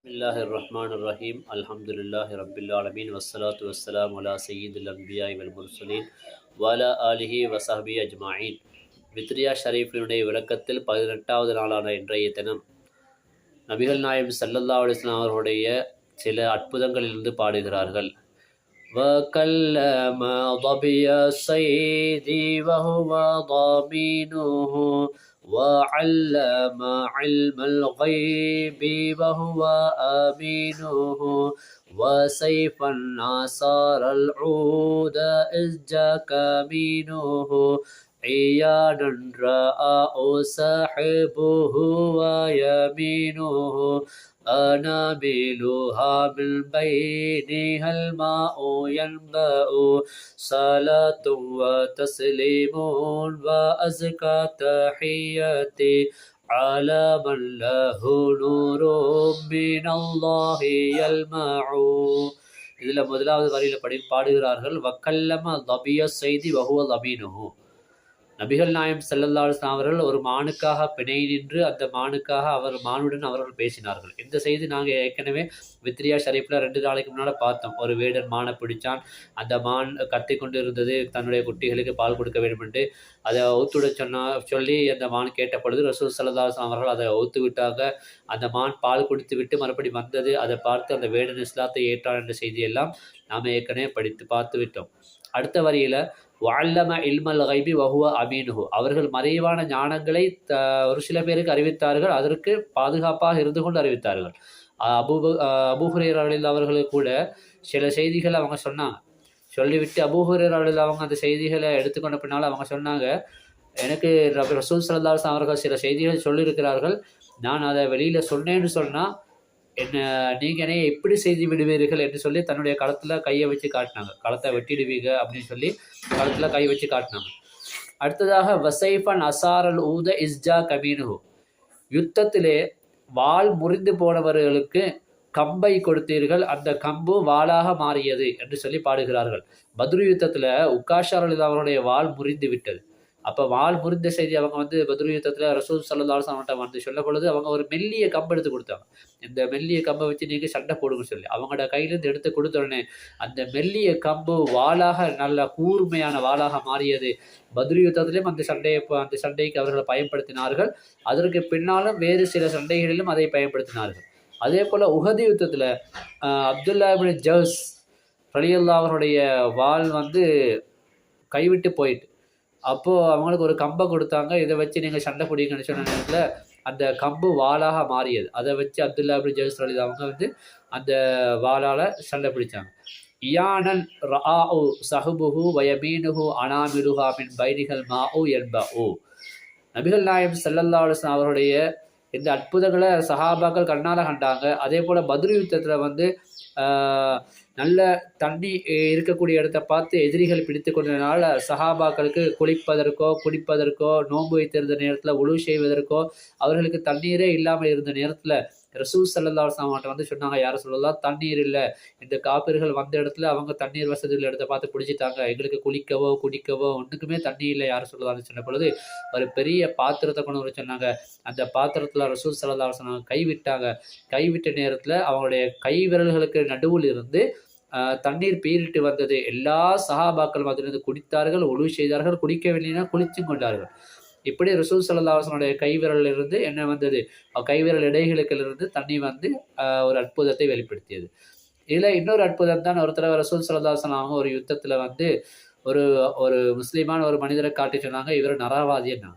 بسم الله الرحمن الرحيم الحمد لله رب العالمين والصلاة والسلام على سيد الأنبياء والمرسلين وعلى آله وصحبه أجمعين வித்ரியா ஷரீஃபினுடைய விளக்கத்தில் பதினெட்டாவது நாளான இன்றைய தினம் நபிகள் நாயம் சல்லல்லா அலிஸ்லாம் அவர்களுடைய சில அற்புதங்களிலிருந்து பாடுகிறார்கள் وكلم ضبي الصيد وهو ضامنه وعلم علم الغيب وهو آمينه. وسيفا نصار العود إذ جاك مينه. عيانا رأى صاحبه ويمينه. أنابلها من بينها الماء ينبأ صلاة وتسليم وأزكى تحياتي على من له نور من الله يلمع இதில் முதலாவது வரியில் படி பாடுகிறார்கள் வக்கல்லம தபிய செய்தி வகுவ தபீனுஹு நபிகள் நாயம் செல்லல்லாஸ்லாம் அவர்கள் ஒரு மானுக்காக பிணை நின்று அந்த மானுக்காக அவர் மானுடன் அவர்கள் பேசினார்கள். இந்த செய்தி நாங்கள் ஏற்கனவே வித்ரியா ஷரீஃபில் ரெண்டு நாளைக்கு முன்னால் பார்த்தோம். ஒரு வேடன் மானை பிடிச்சான். அந்த மான் கத்தி கொண்டு இருந்தது. தன்னுடைய குட்டிகளுக்கு பால் கொடுக்க வேண்டும் என்று அதை ஒத்துவிட சொன்னா சொல்லி அந்த மான் கேட்ட பொழுது ரசூல் சல்லாஸ்லாம் அவர்கள் அதை ஒத்து விட்டாங்க. அந்த மான் பால் குடித்து விட்டு மறுபடி வந்தது. அதை பார்த்து அந்த வேடன் இஸ்லாத்தை ஏற்றான் என்ற செய்தியெல்லாம் நாம் ஏற்கனவே படித்து பார்த்து விட்டோம். அடுத்த வரியில் வல்லம இல்மல் கைபி வஹுவ அமீனுஹு. அவர்கள் மறைவான ஞானங்களை த ஒரு சில பேருக்கு அறிவித்தார்கள் அதற்கு பாதுகாப்பாக இருந்து கொண்டு அறிவித்தார்கள். அபு அபுஹுரேரில் அவர்களுக்கு கூட சில செய்திகள் அவங்க சொன்னாங்க. சொல்லிவிட்டு அபூஹுரேரில் அவங்க அந்த செய்திகளை எடுத்துக்கொண்ட பின்னால் அவங்க சொன்னாங்க எனக்கு ரசூல் சல்லாஸ் அவர்கள் சில செய்திகள் சொல்லியிருக்கிறார்கள். நான் அதை வெளியில் சொன்னேன்னு சொன்னால் என்ன நீங்கள் என்னைய எப்படி செய்து விடுவீர்கள் என்று சொல்லி தன்னுடைய களத்தில் கையை வச்சு காட்டினாங்க. களத்தை வெட்டிடுவீங்க அப்படின்னு சொல்லி களத்தில் கை வச்சு காட்டினாங்க. அடுத்ததாக வசைஃபன் அசாரல் ஊத இஸ்ஜா கமீனு யுத்தத்திலே வால் முறிந்து போனவர்களுக்கு கம்பை கொடுத்தீர்கள். அந்த கம்பு வாளாக மாறியது என்று சொல்லி பாடுகிறார்கள். பத்ரு யுத்தத்தில் உக்காஷாரல் அவருடைய வால் முறிந்து விட்டது. அப்போ வால் முறிந்த செய்தி அவங்க வந்து பத்ரு யுத்தத்தில் ரசூல் சல்லாசன் அவன்கிட்ட வந்து சொல்ல பொழுது அவங்க ஒரு மெல்லிய கம்பு எடுத்து கொடுத்தாங்க. இந்த மெல்லிய கம்பை வச்சு நீங்கள் சண்டை போடுங்கன்னு சொல்லி. அவங்களோட கையிலேருந்து எடுத்து கொடுத்த உடனே அந்த மெல்லிய கம்பு வாளாக நல்ல கூர்மையான வாளாக மாறியது. பத்ரு யுத்தத்திலும் அந்த சண்டையை அந்த சண்டைக்கு அவர்களை பயன்படுத்தினார்கள். அதற்கு பின்னாலும் வேறு சில சண்டைகளிலும் அதை பயன்படுத்தினார்கள். அதே போல் உகதி யுத்தத்தில் அப்துல்லா ஜஸ் ரலியல்லா அவருடைய வால் வந்து கைவிட்டு போயிட்டு அப்போது அவங்களுக்கு ஒரு கம்பை கொடுத்தாங்க. இதை வச்சு நீங்கள் சண்டை பிடிங்கன்னு சொன்ன நேரத்தில் அந்த கம்பு வாளாக மாறியது. அதை வச்சு அப்துல்லா அப்படி ஜெயஸ் அலி அவங்க வந்து அந்த வாளால் சண்டை பிடிச்சாங்க. இயானன் ரா உ சஹுபுஹு வயமீனுஹு அனாமிருஹா மின் பைனிகள் மா உ என்ப உ நபிகள் நாயம் செல்லல்லா அவருடைய இந்த அற்புதங்களை சஹாபாக்கள் கண்ணால் கண்டாங்க. அதே போல் பத்ரு யுத்தத்தில் வந்து நல்ல தண்ணி இருக்கக்கூடிய இடத்த பார்த்து எதிரிகள் பிடித்து கொண்டதுனால சஹாபாக்களுக்கு குளிப்பதற்கோ குடிப்பதற்கோ நோன்பு வைத்திருந்த நேரத்தில் உழு செய்வதற்கோ அவர்களுக்கு தண்ணீரே இல்லாமல் இருந்த நேரத்தில் ரசூ சல்லா சாமாட்ட வந்து சொன்னாங்க யாரும் சொல்லலாம் தண்ணீர் இல்லை. இந்த காப்பீர்கள் வந்த இடத்துல அவங்க தண்ணீர் வசதிகள் இடத்த பார்த்து பிடிச்சிட்டாங்க. எங்களுக்கு குளிக்கவோ குடிக்கவோ ஒன்றுக்குமே தண்ணி இல்லை யாரும் சொல்லலாம்னு சொன்ன பொழுது ஒரு பெரிய பாத்திரத்தை கொண்டு வர சொன்னாங்க. அந்த பாத்திரத்தில் ரசூல் சல்லா சொன்னாங்க கைவிட்டாங்க கைவிட்ட நேரத்தில் அவங்களுடைய கை விரல்களுக்கு நடுவில் இருந்து தண்ணீர் பீரிட்டு வந்தது. எல்லா சகாபாக்களும் அதிலிருந்து குடித்தார்கள் ஒழுவு செய்தார்கள். குடிக்கவில்லைன்னா குளிச்சும் கொண்டார்கள். இப்படி ரிசூல் சல்லாஹனுடைய கைவிரலிருந்து என்ன வந்தது? கைவிரல் இடைகளுக்கிலிருந்து தண்ணி வந்து ஒரு அற்புதத்தை வெளிப்படுத்தியது. இதில் இன்னொரு அற்புதம் தான் ஒரு தடவை ரசூல் சல்லாஹன் அவங்க ஒரு யுத்தத்தில் வந்து ஒரு ஒரு முஸ்லீமான ஒரு மனிதரை காட்டி சொன்னாங்க இவர் நரவாதின்னு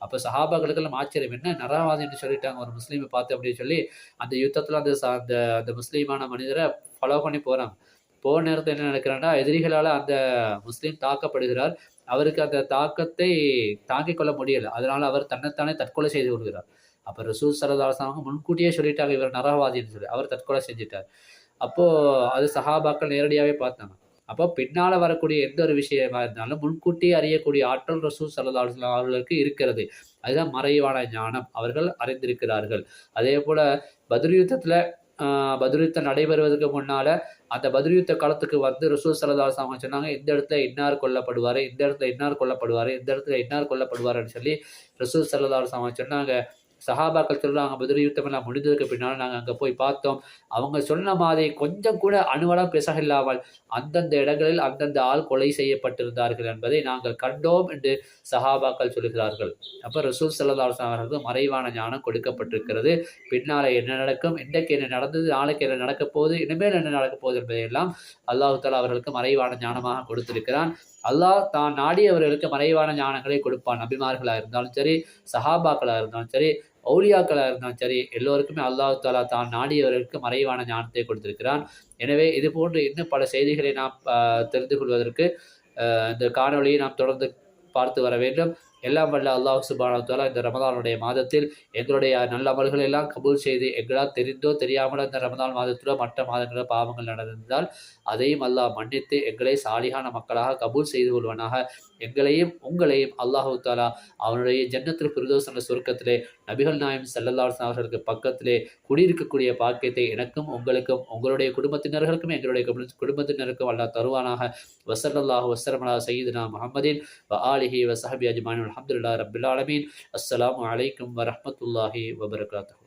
அப்போ சஹாபாக்களுக்கெல்லாம் ஆச்சரியம் என்ன நரவாதின்னு சொல்லிட்டாங்க ஒரு முஸ்லீமை பார்த்து அப்படின்னு சொல்லி அந்த யுத்தத்தில் அந்த அந்த அந்த முஸ்லீமான மனிதரை ஃபாலோ பண்ணி போகிறாங்க போன நேரத்தில் என்ன நடக்கிறான்னா எதிரிகளால் அந்த முஸ்லீம் தாக்கப்படுகிறார். அவருக்கு அந்த தாக்கத்தை தாங்கிக் கொள்ள முடியலை. அதனால் அவர் தன்னைத்தானே தற்கொலை செய்து கொள்கிறார். அப்போ ரசூல் சரதாசனாக முன்கூட்டியே சொல்லிட்டாங்க இவர் நரகவாதின்னு சொல்லி. அவர் தற்கொலை செஞ்சிட்டார். அப்போது அது சஹாபாக்கள் நேரடியாகவே பார்த்தாங்க. அப்போ பின்னால் வரக்கூடிய எந்த ஒரு விஷயமா இருந்தாலும் முன்கூட்டியே அறியக்கூடிய ஆற்றல் ரசூல் சல்லா அவர்களுக்கு இருக்கிறது. அதுதான் மறைவான ஞானம். அவர்கள் அறிந்திருக்கிறார்கள். அதே போல் பதில் யுத்தத்தில் பத்ருயுத்தம் நடைபெறுவதற்கு முன்னால் அந்த பத்ருயுத்த காலத்துக்கு வந்து ரசூல் சரதாஸ் அவங்க சொன்னாங்க இந்த இடத்துல இன்னார் கொல்லப்படுவார் இந்த இடத்துல இன்னார் கொல்லப்படுவார் இந்த இடத்துல இன்னார் கொல்லப்படுவார்னு சொல்லி ரசூல் சரதாஸ் அவங்க சொன்னாங்க. சஹாபாக்கள் சொல்கிறாங்க பதில் யுத்தம் எல்லாம் முடிந்ததுக்கு பின்னால் நாங்கள் அங்கே போய் பார்த்தோம். அவங்க சொன்ன மாதிரி கொஞ்சம் கூட அணுவலம் பெசக இல்லாமல் அந்தந்த இடங்களில் அந்தந்த ஆள் கொலை செய்யப்பட்டிருந்தார்கள் என்பதை நாங்கள் கண்டோம் என்று சஹாபாக்கள் சொல்கிறார்கள். அப்போ ரசூல் சல்லாஸ் அவர்களுக்கு மறைவான ஞானம் கொடுக்கப்பட்டிருக்கிறது. பின்னால் என்ன நடக்கும் இன்றைக்கு என்ன நடந்தது நாளைக்கு என்ன நடக்கப் போகுது இனிமேல் என்ன நடக்கப் போகுது என்பதையெல்லாம் அல்லாஹு தாலா அவர்களுக்கு மறைவான ஞானமாக கொடுத்திருக்கிறான். அல்லாஹ் தான் நாடியவர்களுக்கு மறைவான ஞானங்களை கொடுப்பான். நபிமார்களாக இருந்தாலும் சரி சஹாபாக்களாக இருந்தாலும் சரி அவுலியாக்களாக இருந்தாலும் சரி எல்லோருக்குமே அல்லாஹு தாலா தான் நாடியவர்களுக்கு மறைவான ஞானத்தை கொடுத்திருக்கிறான். எனவே இது போன்று இன்னும் பல செய்திகளை நாம் தெரிந்து கொள்வதற்கு இந்த காணொலியை நாம் தொடர்ந்து பார்த்து வர வேண்டும். எல்லாம் வல்ல அல்லாஹ் சுபானத்தாலா இந்த ரமதானுடைய மாதத்தில் எங்களுடைய நல்ல அமல்களை எல்லாம் கபூல் செய்து எங்களால் தெரிந்தோ தெரியாமலோ இந்த ரமதான் மாதத்திலோ மற்ற மாதங்களோ பாவங்கள் நடந்திருந்தால் அதையும் அல்லாஹ் மன்னித்து எங்களை சாலிகான மக்களாக கபூல் செய்து கொள்வனாக. எங்களையும் உங்களையும் அல்லாஹு தாலா அவனுடைய ஜன்னத்தில் பிரதோசன சுருக்கத்திலே நபிகள் நாயம் செல்லல்லாஸ் அவர்களுக்கு பக்கத்திலே குடியிருக்கக்கூடிய பாக்கியத்தை எனக்கும் உங்களுக்கும் உங்களுடைய குடும்பத்தினர்களுக்கும் எங்களுடைய குடும்பத்தினருக்கும் அல்லா தருவானாக. வசல்லாஹு வசரமலா சயீதுனா முகமதின் வ ஆலிஹி வசஹபி அஜ்மான் அலமதுல்லா ரபுல்லாலமீன் அஸ்லாம் வலைக்கம் வரமத்துல்லாஹி வபரகாத்து